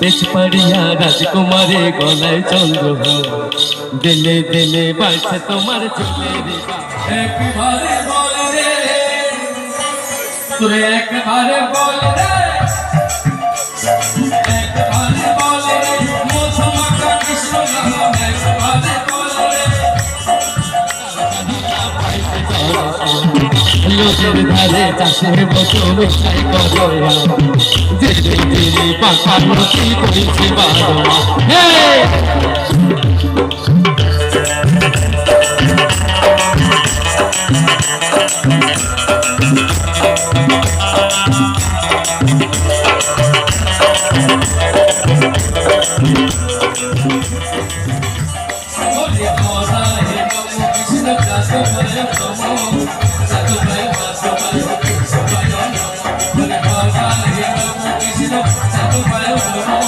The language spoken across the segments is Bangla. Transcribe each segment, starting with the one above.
বেশ পাড়িয়া রাজকুমারে গলায় চন্দ্র দিলে দিলে বাড়ছে তোমার একবারে বল রে। একবারে বল রে। লোকের ধারে চাষের মতো মিঠাই কদয়া ধীরে ধীরে পাখা নদী করেছে বারোয়া হে বলে মোরা হে নম কৃষ্ণ জাসো ভয় নম জাসো ভয় বাসো ভয় কৃষ্ণ ভয় নম বলে মোরা হে নম কৃষ্ণ জাসো ভয় নম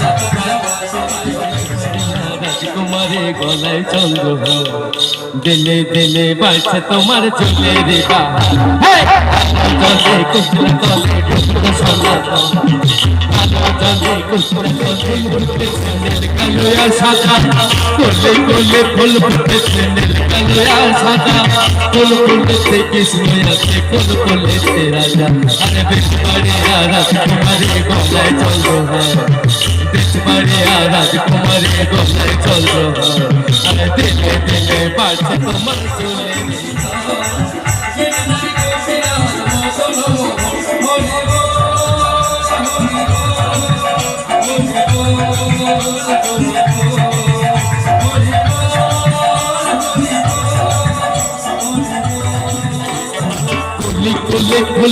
জাসো ভয় বাসো ভয় রাজকুমারে গলায় চন্দ্র দিলে দিলে বাড়ছে তোমার কুচুর তলে সোনা জলে কুচুর তলে উঠতেছে নীল কালোয়া সাদা কোলে কোলে ফুল ফুটেছে নীল কালোয়া সাদা ফুল ফুটেছে চুলের কোলে ফুল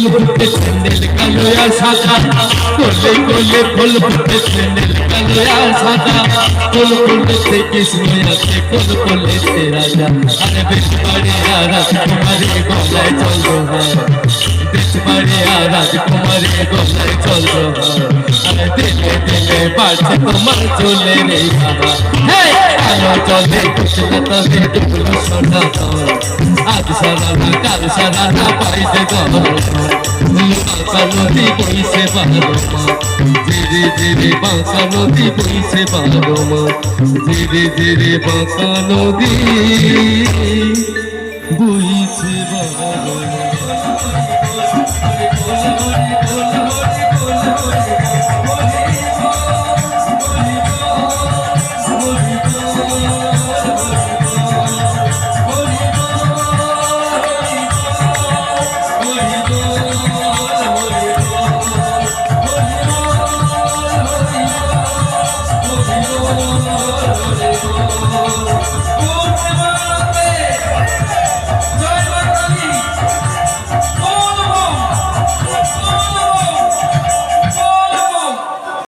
বেশ বাড়িয়া রাজকুমারী গলায় চলো বেশ বাড়ছে তোমার চলে রে বাবা হে আলো চলে কৃষ্ণ তবে ডুবলো সোনা আজ সারা না কাল সারা না পাইছে নদী বইছে বারো ধীরে ধীরে নদী বইছে বারো ধীরে ধীরে নদী বইছে বারো Oh,